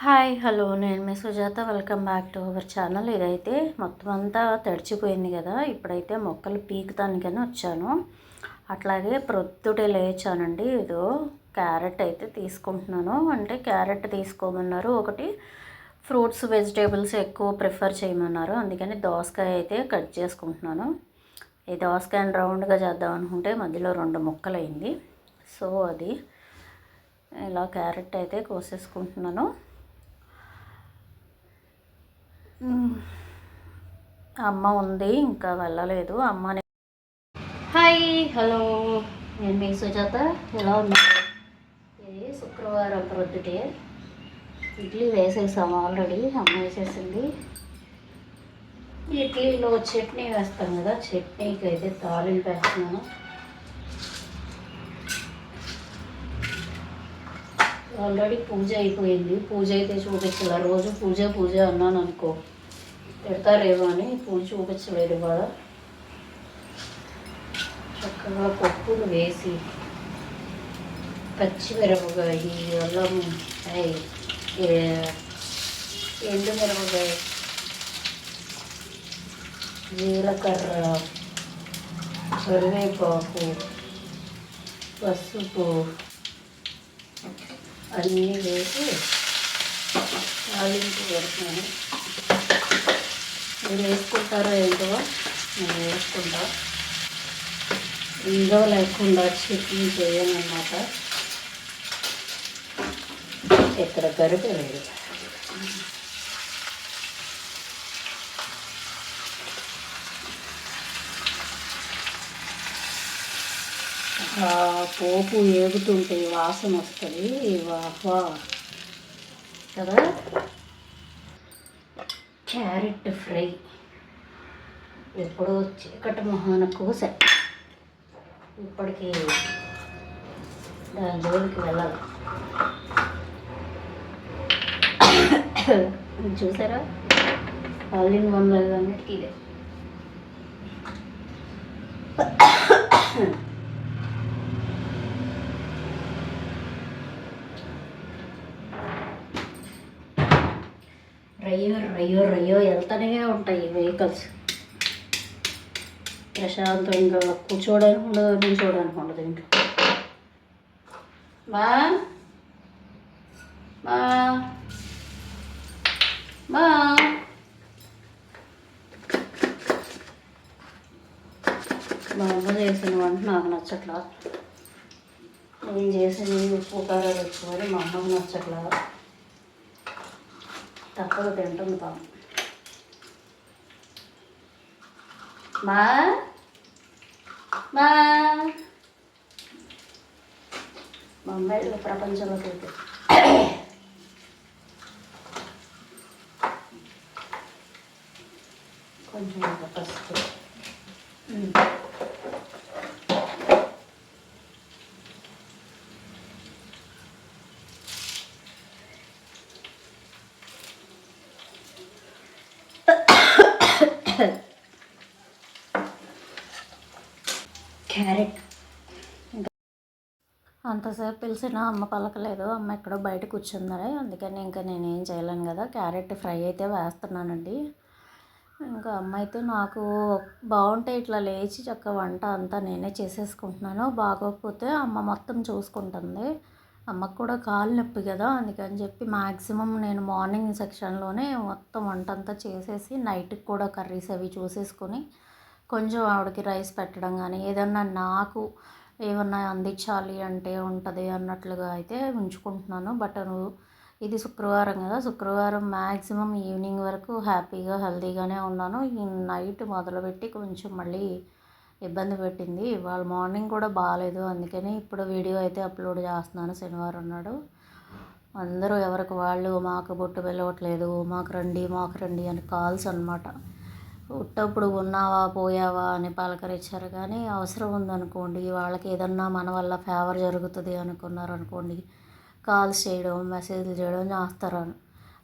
Hi hello. నేను మీ Sujatha. Welcome back to our channel. ఇదైతే మొత్తం అంతా తడిచిపోయింది కదా. ఇప్పుడైతే మొక్కలు పీకుతానికని వచ్చాను. అట్లాగే ప్రొద్దుటే లేచానండి. ఇదో క్యారెట్ అయితే తీసుకుంటున్నాను. అంటే క్యారెట్ తీసుకోమన్నారు. ఒకటి ఫ్రూట్స్ వెజిటేబుల్స్ ఎక్కువ ప్రిఫర్ చేయమన్నారు. అందుకని దోసకాయ అయితే కట్ చేసుకుంటున్నాను. ఈ దోసకాయని రౌండ్గా చేద్దాం అనుకుంటే మధ్యలో రెండు ముక్కలు అయింది సో అది ఇలా క్యారెట్ అయితే కోసేసుకుంటున్నాను. అమ్మ ఉంది ఇంకా వెళ్ళలేదు. అమ్మ హాయ్ హలో. నేను మీ సుజాత. ఎలా ఉన్నారు? ఇది శుక్రవారం ప్రొద్దుటే. ఇడ్లీ వేసేసాము ఆల్రెడీ అమ్మ వేసేసింది. ఇడ్లీలో చట్నీ వేస్తాం కదా చట్నీకి అయితే తాలింపు వేస్తున్నాను. ఆల్రెడీ పూజ అయిపోయింది. పూజ అయితే చూపించాల. రోజు పూజ పూజ అన్నాను అనుకో. పెడతారేమో అని పూజ చూపించలేదు ఇవాళ. చక్కగా పప్పులు వేసి పచ్చిమిరపకాయ అల్లం ఎండు మిరపకాయ జీలకర్ర కరివేపాకు పసుపు అన్నీ వేసి తాలింపు పెడుతున్నాను మీరు వేసుకుంటారో ఏంటో నేను వేసుకుంటా. ఇందో లేకుండా చట్నీ చేయనమాట ఇక్కడ గరిపే లేదు. ఆ పోపు ఏగుతుంటే వాసన వస్తుంది. వా కదా? Carrot fry. ఎప్పుడో చీకటి మొహాన కూస. ఇప్పటికీ దాని జోలికి వెళ్ళాలి. చూసారా? ఆల్ వన్ అన్నిటికీ ఇదే. రయ్యో రయ్యో రయ్యో వెళ్తానే ఉంటాయి వెహికల్స్ ప్రశాంతంగా కూర్చోవడానికి ఉండదు నిల్చోవడానికి ఉండదు ఇంకా మా మా మా మా అమ్మ చేసిన వంట నాకు నచ్చట్లా. నేను చేసిన ఉప్పు కారాలు ఎక్కువ మా అమ్మకు నచ్చట్లా. తప్పదు తింటుంది పాపం. మా మా. మా అమ్మాయిలు ప్రపంచంలోకి వెళ్తే కొంచెం పసుపు అంతసేపు పిలిచినా అమ్మ పలకలేదు. అమ్మ ఎక్కడో బయట కూర్చుందని అందుకని ఇంకా నేను ఏం చేయలేను కదా. క్యారెట్ ఫ్రై అయితే వేస్తున్నానండి. ఇంకా అమ్మ అయితే నాకు బాగుంటే ఇట్లా లేచి చక్క వంట అంతా నేనే చేసేసుకుంటున్నాను. బాగోకపోతే అమ్మ మొత్తం చూసుకుంటుంది. అమ్మకు కూడా కాలు నొప్పి కదా. అందుకని చెప్పి మ్యాక్సిమం నేను మార్నింగ్ సెక్షన్లోనే మొత్తం వంట అంతా చేసేసి నైట్కి కూడా కర్రీస్ అవి చూసేసుకొని కొంచెం ఆవిడకి రైస్ పెట్టడం కానీ ఏదన్నా నాకు ఏమన్నా అందించాలి అంటే ఉంటుంది అన్నట్లుగా అయితే ఉంచుకుంటున్నాను. బట్ ఇది శుక్రవారం కదా. శుక్రవారం మ్యాక్సిమం ఈవినింగ్ వరకు హ్యాపీగా హెల్తీగానే ఉన్నాను. ఈ నైట్ మొదలుపెట్టి కొంచెం మళ్ళీ ఇబ్బంది పెట్టింది. ఇవాళ మార్నింగ్ కూడా బాగాలేదు అందుకని ఇప్పుడు వీడియో అయితే అప్లోడ్ చేస్తున్నాను శనివారం నాడు. అందరూ ఎవరికి వాళ్ళు మాకు బొట్టు వెళ్ళవట్లేదు మాకు రండి మాకు రండి అని కాల్స్ అనమాట ఉట్టప్పుడు ఉన్నావా పోయావా అని పలకరించారు. కానీ అవసరం ఉందనుకోండి వాళ్ళకి ఏదన్నా మన వల్ల ఫేవర్ జరుగుతుంది అనుకున్నారు అనుకోండి కాల్స్ చేయడం మెసేజ్లు చేయడం చేస్తారు.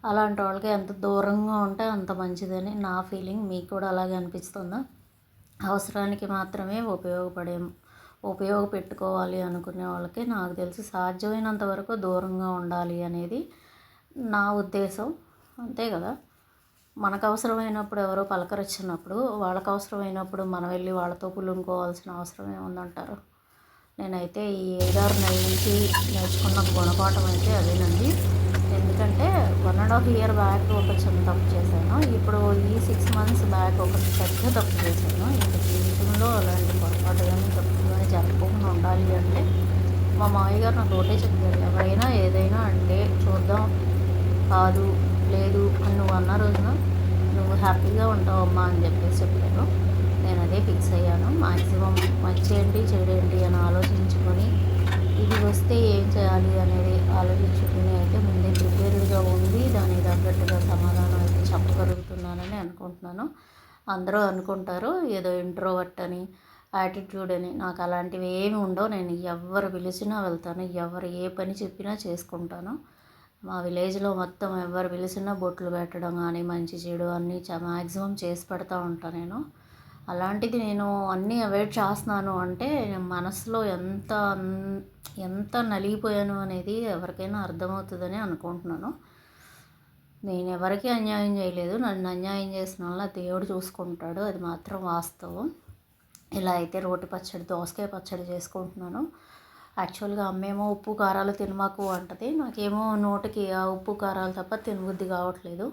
అలాంటి వాళ్ళకి ఎంత దూరంగా ఉంటే అంత మంచిదని నా ఫీలింగ్ మీకు కూడా అలాగే అనిపిస్తుందా? అవసరానికి మాత్రమే ఉపయోగపడే ఉపయోగపెట్టుకోవాలి అనుకునే వాళ్ళకి నాకు తెలిసి సాధ్యమైనంత వరకు దూరంగా ఉండాలి అనేది నా ఉద్దేశం. అంతే కదా? మనకు అవసరమైనప్పుడు ఎవరో పలకరించినప్పుడు వాళ్ళకు అవసరమైనప్పుడు మనం వెళ్ళి వాళ్ళతో పులుముకోవాల్సిన అవసరం ఏముందంటారు? నేనైతే ఈ ఐదారు నెలల నుంచి నేర్చుకున్న గుణపాఠం అయితే అదేనండి. ఎందుకంటే one and half year back ఒక చిన్న తప్పు చేశాను. ఇప్పుడు ఈ సిక్స్ మంత్స్ బ్యాక్ ఒక పెద్ద తప్పు చేశాను. ఇంక జీవితంలో అలాంటి పొరపాటు కానీ తప్పు కానీ జరగకుండా ఉండాలి అంటే మా మామయ్య గారు నాకు ఒకటే చెప్పారు. ఎవరైనా ఏదైనా అంటే చూద్దాం కాదు లేదు అని నువ్వు అన్న రోజున నువ్వు హ్యాపీగా ఉంటావు అమ్మా అని చెప్పేసి చెప్పాను. నేను అదే ఫిక్స్ అయ్యాను. మ్యాక్సిమం వచ్చేయండి ఏంటి అని ఆలోచించుకొని ఇది వస్తే ఏం చేయాలి అనేది ఆలోచించుకుని అయితే ముందే ప్రిపేర్డ్గా ఉండి దానికి తగ్గట్టుగా సమాధానం అయితే చెప్పగలుగుతున్నానని అనుకుంటున్నాను. అందరూ అనుకుంటారు ఏదో ఇంట్రోవర్ట్ అని యాటిట్యూడ్ అని నాకు అలాంటివి ఏమి ఉండవు. నేను ఎవరు పిలిచినా వెళ్తాను ఎవరు ఏ పని చెప్పినా చేసుకుంటాను. మా విలేజ్లో మొత్తం ఎవరు పిలిచినా బొట్లు పెట్టడం కానీ మంచి చెడు అన్నీ మ్యాక్సిమం చేసి పెడతా ఉంటాను నేను. అలాంటిది నేను అన్నీ అవాయిడ్ చేస్తున్నాను అంటే మనసులో ఎంత ఎంత నలిగిపోయాను అనేది ఎవరికైనా అర్థమవుతుందని అనుకుంటున్నాను. నేను ఎవరికి అన్యాయం చేయలేదు. నన్ను అన్యాయం చేసిన వల్ల దేవుడు చూసుకుంటాడు. అది మాత్రం వాస్తవం. ఇలా అయితే రోటి పచ్చడి దోసకాయ పచ్చడి చేసుకుంటున్నాను. యాక్చువల్గా అమ్మేమో ఉప్పు కారాలు తినమాకు అంటది. నాకేమో నోటికి ఆ ఉప్పు కారాలు తప్ప తినబుద్ధి కావట్లేదు.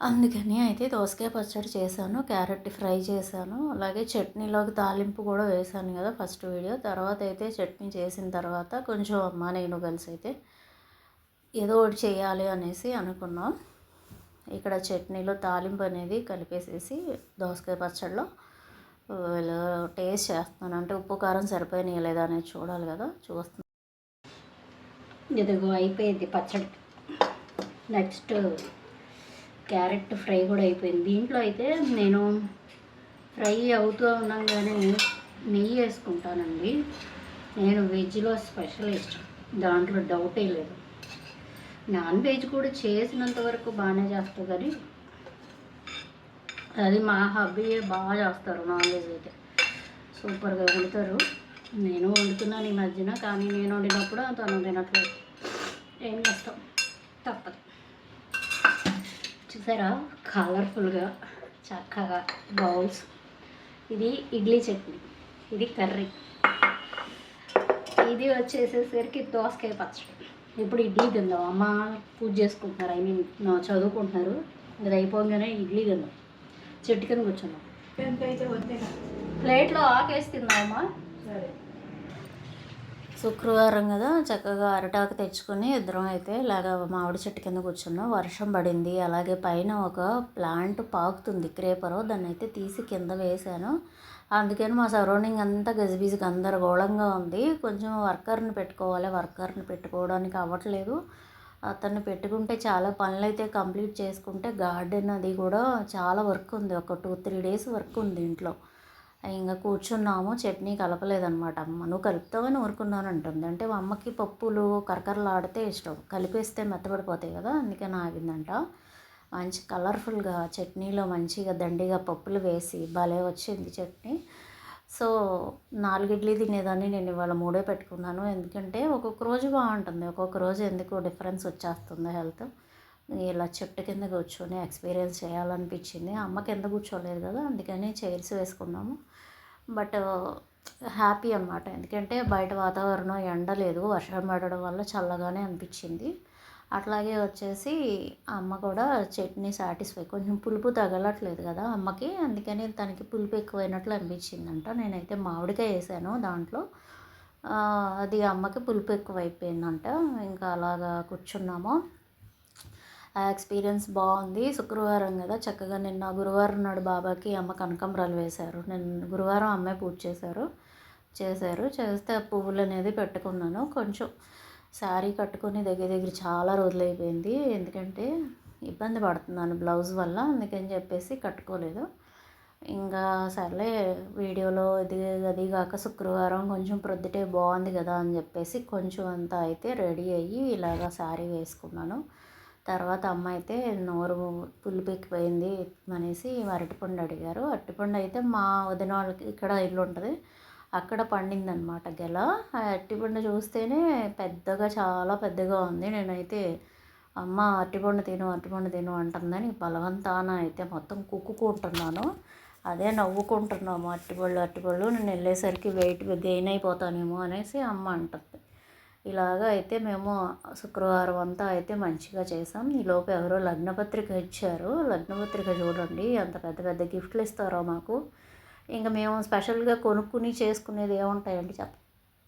అందుకని అయితే దోసకాయ పచ్చడి చేశాను క్యారెట్ ఫ్రై చేశాను అలాగే చట్నీలోకి తాలింపు కూడా వేశాను కదా ఫస్ట్ వీడియో. తర్వాత అయితే చట్నీ చేసిన తర్వాత కొంచెం అమ్మ నేను కలిసి అయితే ఏదో ఒకటి చేయాలి అనేసి అనుకున్నాం. ఇక్కడ చట్నీలో తాలింపు అనేది కలిపేసేసి దోసకాయ పచ్చడిలో టేస్ట్ చేస్తున్నాను. అంటే ఉప్పు కారం సరిపోయినాయి లేదా అనేది చూడాలి కదా. చూస్తున్నాను ఇదిగో అయిపోయింది పచ్చడి. నెక్స్ట్ క్యారెట్ ఫ్రై కూడా అయిపోయింది. దీంట్లో అయితే నేను ఫ్రై అవుతూ ఉండగానే నెయ్యి వేసుకుంటానండి. నేను వెజ్లో స్పెషలిస్ట్. దాంట్లో డౌటే లేదు. నాన్ వెజ్ కూడా చేసినంత వరకు బాగానే చేస్తాను కానీ అది మా హబ్బీ బాగా చేస్తారు నాన్ వెజ్ అయితే. సూపర్గా వండుతారు. నేను వండుతున్నాను ఈ మధ్యన కానీ నేను వండినప్పుడు తను తినట్లేదు. ఏం చేస్తాం తప్పదు. చూసారా? కలర్ఫుల్గా చక్కగా బౌల్స్. ఇది ఇడ్లీ చట్నీ. ఇది కర్రీ. ఇది వచ్చేసేసరికి దోసకాయ పచ్చడి. ఇప్పుడు ఇడ్లీ తిందాం. అమ్మ పూజ చేసుకుంటున్నారు. ఐ మీన్ చదువుకుంటున్నారు. ఇది అయిపోగానే ఇడ్లీ తిందాం. చెట్టు కింద కూర్చున్నాం. ప్లేట్లో ఆకేసి తిందామా సరే. శుక్రవారం కదా చక్కగా అరటాకు తెచ్చుకొని ఇద్దరం అయితే ఇలాగ మామిడి చెట్టు కింద కూర్చున్నాం. వర్షం పడింది అలాగే పైన ఒక ప్లాంట్ పాకుతుంది క్రేపరు దాన్ని అయితే తీసి కింద వేశాను. అందుకని మా సరౌండింగ్ అంతా గజిబిజి గందరగోళంగా ఉంది. కొంచెం వర్కర్ని పెట్టుకోవాలి వర్కర్ని పెట్టుకోవడానికి అవ్వట్లేదు. అతను పెట్టుకుంటే చాలా పనులు అయితే కంప్లీట్ చేసుకుంటే గార్డెన్ అది కూడా చాలా వర్క్ ఉంది. ఒక టూ త్రీ డేస్ వర్క్ ఉంది ఇంట్లో. ఇంకా కూర్చున్నాము చట్నీ కలపలేదనమాట అమ్మ నువ్వు కలుపుతావని ఊరుకున్నాను అంటుంది. అంటే మా అమ్మకి పప్పులు కరకరలాడితే ఇష్టం. కలిపేస్తే మెత్తబడిపోతాయి కదా అందుకని ఆగిందంట. మంచి కలర్ఫుల్గా చట్నీలో మంచిగా దండిగా పప్పులు వేసి భలే వచ్చింది చట్నీ. సో నాలుగు ఇడ్లీ తినేదాన్ని నేను ఇవాళ మూడే పెట్టుకున్నాను. ఎందుకంటే ఒక్కొక్క రోజు బాగుంటుంది. ఒక్కొక్క రోజు ఎందుకు డిఫరెన్స్ వచ్చేస్తుంది హెల్త్. ఇలా చెట్టు కింద కూర్చొని ఎక్స్పీరియన్స్ చేయాలనిపించింది. అమ్మ కింద కూర్చోలేదు కదా అందుకని చైర్స్ వేసుకున్నాము. బట్ హ్యాపీ అనమాట ఎందుకంటే బయట వాతావరణం ఎండ లేదు. వర్షం పడడం వల్ల చల్లగానే అనిపించింది. అట్లాగే వచ్చేసి అమ్మ కూడా చట్నీ సాటిస్ఫై కొంచెం పులుపు తగలట్లేదు కదా అమ్మకి. అందుకని తనకి పులుపు ఎక్కువైనట్లు అనిపించిందంట. నేనైతే మామిడికాయ వేసాను దాంట్లో. అది అమ్మకి పులుపు ఎక్కువ అయిపోయిందంట ఇంకా అలాగా కూర్చున్నాము. ఆ ఎక్స్పీరియన్స్ బాగుంది. శుక్రవారం కదా చక్కగా నిన్న గురువారం నాడు బాబాకి అమ్మ కనకంబరాలు వేశారు. నేను గురువారం అమ్మాయి పూజ చేశారు. చేశారు. చేస్తే ఆ పువ్వులు అనేది పెట్టుకున్నాను. కొంచెం శారీ కట్టుకొని దగ్గర దగ్గర చాలా రోజులు అయిపోయింది ఎందుకంటే ఇబ్బంది పడుతున్నాను బ్లౌజ్ వల్ల. అందుకని చెప్పేసి కట్టుకోలేదు. ఇంకా సర్లే వీడియోలో ఇది అది కాక శుక్రవారం కొంచెం ప్రొద్దుటే బాగుంది కదా అని చెప్పేసి కొంచెం అంతా అయితే రెడీ అయ్యి ఇలాగా శారీ వేసుకున్నాను. తర్వాత అమ్మ అయితే నోరు పులిపెక్కిపోయింది అనేసి అరటిపండు అడిగారు. అరటిపండు అయితే మా వదిన వాళ్ళకి ఇక్కడ ఇల్లు ఉంటుంది. అక్కడ పండిందనమాట గెల. ఆ అరటిపండు చూస్తేనే పెద్దగా చాలా పెద్దగా ఉంది. నేనైతే అమ్మ అరటిపండు తిను అరటిపండు తిను అంటుందని బలవంతాన అయితే మొత్తం కుక్కుకుంటున్నాను. అదే నవ్వుకుంటున్నాము. అరటిపళ్ళు అరటిపళ్ళు నేను వెళ్ళేసరికి వెయిట్ గెయిన్ అయిపోతానేమో అనేసి అమ్మ అంటుంది. ఇలాగ అయితే మేము శుక్రవారం అంతా అయితే మంచిగా చేసాం. ఈలోపు ఎవరో లగ్నపత్రిక ఇచ్చారు. లగ్నపత్రిక చూడండి ఎంత పెద్ద పెద్ద గిఫ్ట్లు ఇస్తారో మాకు. ఇంకా మేము స్పెషల్గా కొనుక్కుని చేసుకునేది ఏముంటాయండి చెప్ప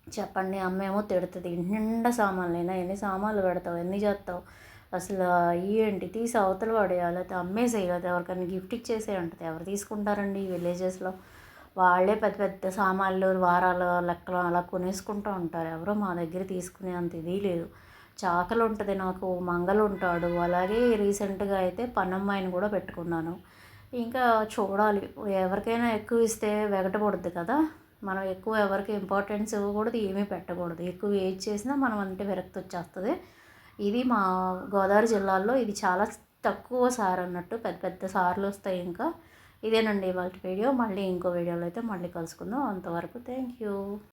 చెప్పండి. అమ్మేమో తిడుతుంది. ఇంటి నిండా సామాన్లైనా? ఎన్ని సామాన్లు పెడతావు? ఎన్ని చేస్తావు? అసలు ఏంటి? తీసి అవతల పడేయాలి. అయితే అమ్మేసేయి కదా. ఎవరికైనా గిఫ్ట్ ఇచ్చేసే ఉంటుంది. ఎవరు తీసుకుంటారండి ఈ విలేజెస్లో? వాళ్ళే పెద్ద పెద్ద సామాన్లు వారాలు లెక్కలు అలా కొనేసుకుంటూ ఉంటారు. ఎవరో మా దగ్గర తీసుకునే అంత ఇది లేదు. చాకలు ఉంటుంది నాకు. మంగలు ఉంటాడు అలాగే రీసెంట్గా అయితే పన్నమ్మాయిని కూడా పెట్టుకున్నాను. ఇంకా చూడాలి. ఎవరికైనా ఎక్కువ ఇస్తే వెగటపడుద్ది కదా. మనం ఎక్కువ ఎవరికి ఇంపార్టెన్స్ ఇవ్వకూడదు ఏమీ పెట్టకూడదు. ఎక్కువ ఏది చేసినా మనం అంటే విరక్తి వచ్చేస్తుంది. ఇది మా గోదావరి జిల్లాలో ఇది చాలా తక్కువ సార్ అన్నట్టు పెద్ద పెద్ద సార్లు వస్తాయి ఇంకా. ఇదేనండి ఇవాళ వీడియో. మళ్ళీ ఇంకో వీడియోలో అయితే మళ్ళీ కలుసుకుందాం. అంతవరకు థ్యాంక్ యూ